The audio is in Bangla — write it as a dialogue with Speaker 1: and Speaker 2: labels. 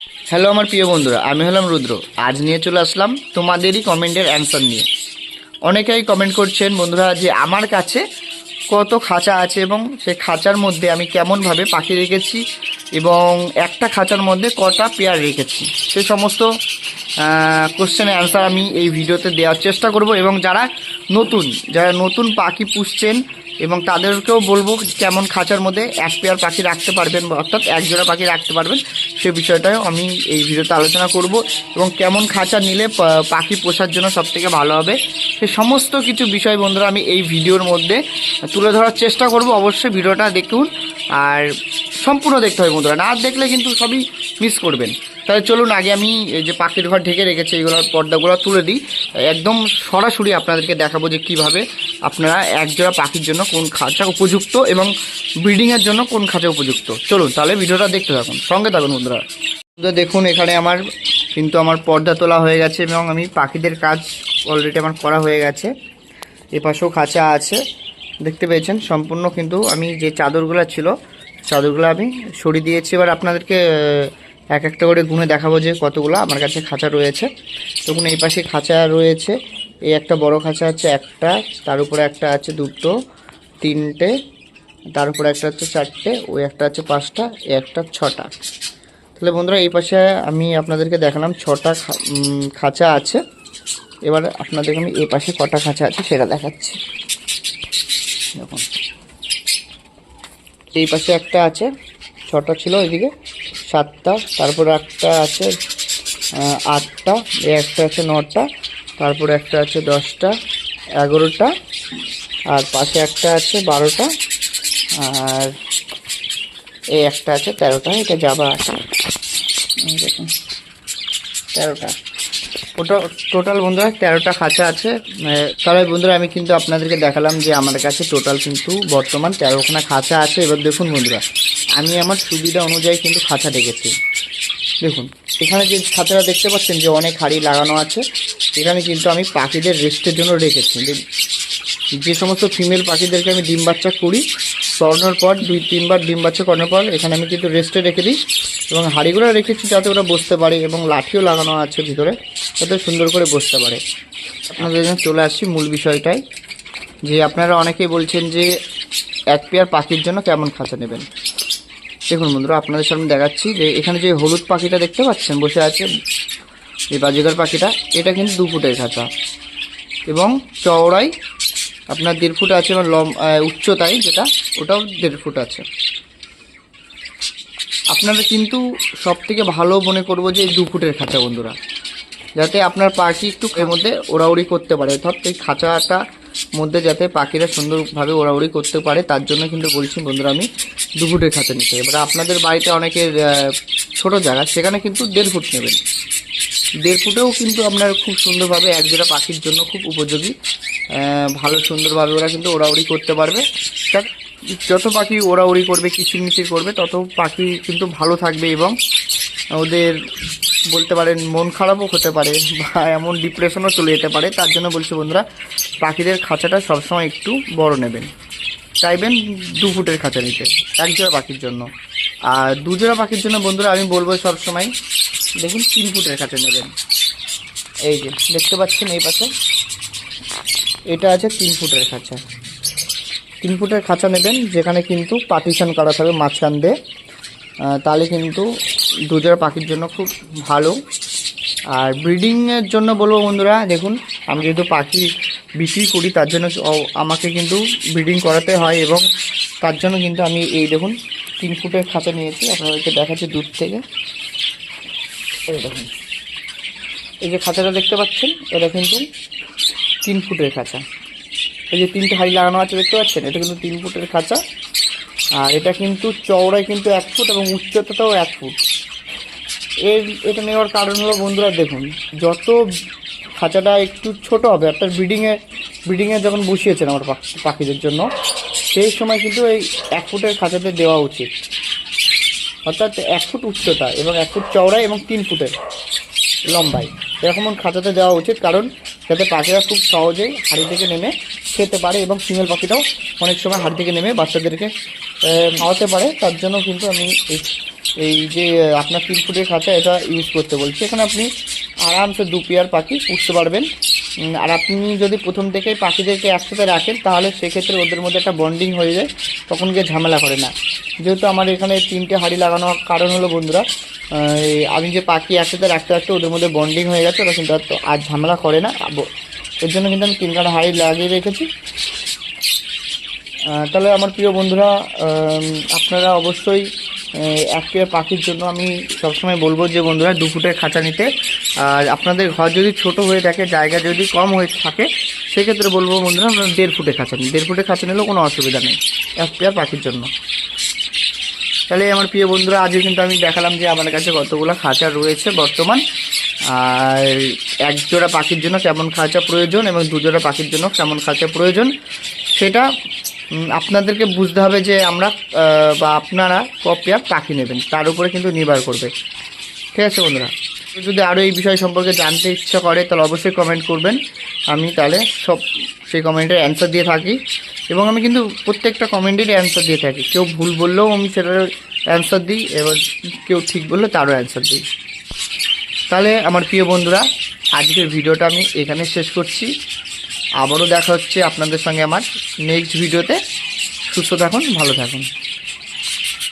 Speaker 1: হ্যালো আমার প্রিয় বন্ধুরা, আমি হলাম রুদ্র। আজ নিয়ে চলে আসলাম তোমাদেরই কমেন্টের অ্যান্সার নিয়ে। অনেকেই কমেন্ট করছেন, বন্ধুরা, যে আমার কাছে কত খাঁচা আছে এবং সেই খাঁচার মধ্যে আমি কেমনভাবে পাখি রেখেছি এবং একটা খাঁচার মধ্যে কটা পেয়ার রেখেছি। সে সমস্ত কোশ্চেনের অ্যান্সার আমি এই ভিডিওতে দেওয়ার চেষ্টা করব এবং যারা নতুন যারা নতুন পাখি পুষছেন এবং তাদেরকেও বলব কেমন খাঁচার মধ্যে এক পেয়ার পাখি রাখতে পারবেন অর্থাৎ একজোড়া পাখি রাখতে পারবেন, সে বিষয়টাও আমি এই ভিডিওতে আলোচনা করব এবং কেমন খাঁচা নিলে পাখি পোষার জন্য সবথেকে ভালো হবে, সে সমস্ত কিছু বিষয় বন্ধুরা আমি এই ভিডিওর মধ্যে তুলে ধরার চেষ্টা করব, অবশ্যই ভিডিওটা দেখুন আর সম্পূর্ণ দেখতে হবে বন্ধুরা, না দেখলে কিন্তু সবই মিস করবেন। তাহলে চলুন, আগে আমি যে পাখির ঘর ঢেকে রেখেছি এইগুলোর পর্দাগুলো তুলে দিই। একদম সরাসরি আপনাদেরকে দেখাবো যে কীভাবে আপনারা একজোড়া পাখির জন্য কোন খাঁচা উপযুক্ত এবং ব্রিডিংয়ের জন্য কোন খাঁচা উপযুক্ত। চলুন, তাহলে ভিডিওটা দেখতে থাকুন, সঙ্গে থাকুন বন্ধুরা। বন্ধুরা, দেখুন, এখানে আমার কিন্তু আমার পর্দা তোলা হয়ে গেছে এবং আমি পাখিদের কাজ অলরেডি আমার করা হয়ে গেছে। এ পাশেও খাঁচা আছে, দেখতে পেয়েছেন? সম্পূর্ণ কিন্তু আমি যে চাদরগুলো ছিল, চাদরগুলো আমি সরিয়ে দিয়েছি। এবার আপনাদেরকে এক একটা করে গুনে দেখাবো যে কতগুলো আমার কাছে খাঁচা রয়েছে। তখন এই পাশে খাঁচা রয়েছে, এই একটা বড় খাঁচা আছে একটা, তার উপরে একটা আছে দুটো, তিনটে, তার উপরে একটা হচ্ছে চারটে, ওই একটা আছে পাঁচটা, এই একটা ছটা। তাহলে বন্ধুরা, এই পাশে আমি আপনাদেরকে দেখালাম ছটা খাঁচা আছে। এবার আপনাদেরকে আমি এই পাশে কটা খাঁচা আছে সেটা দেখাচ্ছি। দেখুন, এই পাশে একটা আছে ছটা ছিল এদিকে সাতটা, তারপরে একটা আছে আটটা একটা আছে নটা, তারপরে একটা আছে দশটা, এগারোটা, আর পাশে একটা আছে বারোটা, আর এই একটা আছে তেরোটা, এটা যাবা আছে দেখুন, তেরোটা। ওটা টোটাল বন্ধুরা তেরোটা খাঁচা আছে। তাহলে বন্ধুরা, আমি কিন্তু আপনাদেরকে দেখালাম যে আমার কাছে টোটাল কিন্তু বর্তমান তেরোখানা খাঁচা আছে। এবার দেখুন বন্ধুরা আমি আমার সুবিধা অনুযায়ী কিন্তু খাঁচা রেখেছি দেখুন, এখানে যে খাঁচাটা দেখতে পাচ্ছেন যে অনেক হাড়ি লাগানো আছে, এখানে কিন্তু আমি পাখিদের রেস্টের জন্য রেখেছি। যে- যে সমস্ত ফিমেল পাখিদেরকে আমি ডিম বাচ্চা করি, করানোর পর, দুই, তিনবার ডিম বাচ্চা করানোর পর, এখানে আমি কিন্তু রেস্টে রেখে দিই এবং হাঁড়িগুলো রেখেছি যাতে ওরা বসতে পারে এবং লাঠিও লাগানো আছে ভিতরে, যাতে সুন্দর করে বসতে পারে। আপনাদের চলে আসছি মূল বিষয়টাই যে আপনারা অনেকেই বলছেন যে এক পেয়ার পাখির জন্য কেমন খাঁচা নেবেন। দেখুন বন্ধুরা, আপনাদের সামনে দেখাচ্ছি যে এখানে যে হলুদ পাখিটা দেখতে পাচ্ছেন, বসে আছে এই বাজিকার পাখিটা, এটা কিন্তু দু ফুটের খাঁচা। এবং চওড়াই আপনার দেড় ফুট আছে এবং লম উচ্চতায় যেটা, ওটাও দেড় ফুট আছে। আপনারা কিন্তু সব থেকে ভালো মনে করব যে দু ফুটের খাঁচা বন্ধুরা। যাতে আপনার পাখি একটু এর মধ্যে ওড়াউড়ি করতে পারে। অর্থাৎ এই খাঁচাটা মধ্যে যাতে পাখিরা সুন্দরভাবে ওড়াউড়ি করতে পারে, তার জন্য কিন্তু বলছি বন্ধুরা আমি দু ফুটের খাঁচা নিতে। এবার আপনাদের বাড়িতে অনেকের ছোট জায়গা, সেখানে কিন্তু দেড় ফুট নেবেন। দেড় ফুটেও কিন্তু আপনার খুব সুন্দরভাবে এক জোড়া পাখির জন্য খুব উপযোগী। ভালো সুন্দরভাবে ওরা কিন্তু ওড়াউড়ি করতে পারবে। যত পাখি ওড়াউড়ি করবে, কিচিরমিচির করবে, তত পাখি কিন্তু ভালো থাকবে এবং ওদের বলতে পারেন মন খারাপও হতে পারে বা এমন ডিপ্রেশনও চলে যেতে পারে। তার জন্য বলছি বন্ধুরা, পাখিদের খাঁচাটা সবসময় একটু বড় নেবেন। চাইবেন দু ফুটের খাঁচা নিতে, এক জোড়া পাখির জন্য। আর দুজোড়া পাখির জন্য বন্ধুরা, আমি বলব সবসময়, দেখুন, তিন ফুটের খাঁচা নেবেন। এই যে, দেখতে পাচ্ছেন এই পাশে? এটা আছে তিন ফুটের খাঁচা। তিন ফুটের খাঁচা নেবেন, যেখানে কিন্তু পার্টিশন করা থাকবে মাঝখান দিয়ে। তাহলে কিন্তু দুজোড়া পাখির জন্য খুব ভালো। আর ব্রিডিংয়ের জন্য বলব বন্ধুরা, দেখুন, আমি যেহেতু পাখি বিক্রি করি, তার জন্য আমাকে কিন্তু ব্রিডিং করাতে হয় এবং তার জন্য কিন্তু আমি এই দেখুন, তিন ফুটের খাঁচা নিয়েছি, আপনাদেরকে দেখাচ্ছি দূর থেকে। এই দেখুন, এই যে খাঁচাটা দেখতে পাচ্ছেন, এটা কিন্তু তিন ফুটের খাঁচা। এই যে তিনটে হাড়ি লাগানো আছে, দেখতে পাচ্ছেন? এটা কিন্তু তিন ফুটের খাঁচা। আর এটা কিন্তু চওড়ায় কিন্তু এক ফুট এবং উচ্চতাটাও এক ফুট। এর, এটা নেওয়ার কারণ হলো বন্ধুরা দেখুন, যত খাঁচাটা একটু ছোট হবে, অর্থাৎ ব্রিডিংয়ে ব্রিডিংয়ে যখন বসিয়েছেন আমার পাখ- পাখিদের জন্য, সেই সময় কিন্তু এই এক ফুটের খাঁচাতে দেওয়া উচিত। অর্থাৎ এক ফুট উচ্চতা এবং এক ফুট চওড়ায় এবং তিন ফুটের লম্বাই এরকম খাঁচাতে দেওয়া উচিত, কারণ যাতে পাখিরা খুব সহজেই হাড়ি থেকে নেমে খেতে পারে এবং ফিমেল পাখিটাও অনেক সময় হাড়ি থেকে নেমে বাচ্চাদেরকে খাওয়াতে পারে, তার জন্য কিন্তু আমি এই এই যে আপনার তিন ফুটের খাঁচা এটা ইউজ করতে বলছি। এখানে আপনি আরামসে দু পেয়ার পাখি পুষতে পারবেন। আর আপনি যদি প্রথম থেকেই পাখিদেরকে একসাথে রাখেন, তাহলে সেক্ষেত্রে ওদের মধ্যে একটা বন্ডিং হয়ে যায়, তখন গিয়ে ঝামেলা করে না। যেহেতু আমার এখানে তিনটে হাঁড়ি লাগানোর কারণ হলো বন্ধুরা আমি যে পাখি একসাথে রাখতে রাখতে ওদের মধ্যে বন্ডিং হয়ে গেছে, ওরা কিন্তু আর ঝামেলা করে না। এর জন্য কিন্তু আমি তিনখানা হাঁড়ি লাগিয়ে রেখেছি। তাহলে আমার প্রিয় বন্ধুরা আপনারা অবশ্যই আহ, এক পেয়ার পাখির জন্য আমি সবসময় বলব যে বন্ধুরা দু ফুটের খাঁচা নিতে। আর আপনাদের ঘর যদি ছোট হয়ে থাকে জায়গা যদি কম হয়ে থাকে সেক্ষেত্রে বলব বন্ধুরা আপনারা দেড় ফুটে খাঁচা নিন। দেড় ফুটে খাঁচা নিলেও কোনো অসুবিধা নেই এক পেয়ার পাখির জন্য। তাহলে আমার প্রিয় বন্ধুরা আজকে কিন্তু আমি দেখালাম যে আমার কাছে কতগুলো খাঁচা রয়েছে বর্তমান। আর এক জোড়া পাখির জন্য কেমন খাঁচা প্রয়োজন এবং দু জোড়া পাখির জন্য কেমন খাঁচা প্রয়োজন সেটা আপনাদেরকে বুঝতে হবে যে আমরা বা আপনারা ক পেয়ার পাখি নেবেন, তার উপরে কিন্তু নির্ভর করবে। ঠিক আছে বন্ধুরা? যদি আরও এই বিষয় সম্পর্কে জানতে ইচ্ছা করে, তাহলে অবশ্যই কমেন্ট করবেন। আমি তাহলে সব, সেই কমেন্টের অ্যান্সার দিয়ে থাকি। এবং আমি কিন্তু প্রত্যেকটা কমেন্টেরই অ্যান্সার দিয়ে থাকি। কেউ ভুল বললেও আমি সেটার অ্যান্সার দিই এবার কেউ ঠিক বললে তারও অ্যান্সার দিই। তাহলে আমার প্রিয় বন্ধুরা, আজকের ভিডিওটা আমি এখানে শেষ করছি। আবারও দেখা হচ্ছে আপনাদের সঙ্গে আমার নেক্সট ভিডিওতে সুস্থ থাকুন ভালো থাকুন।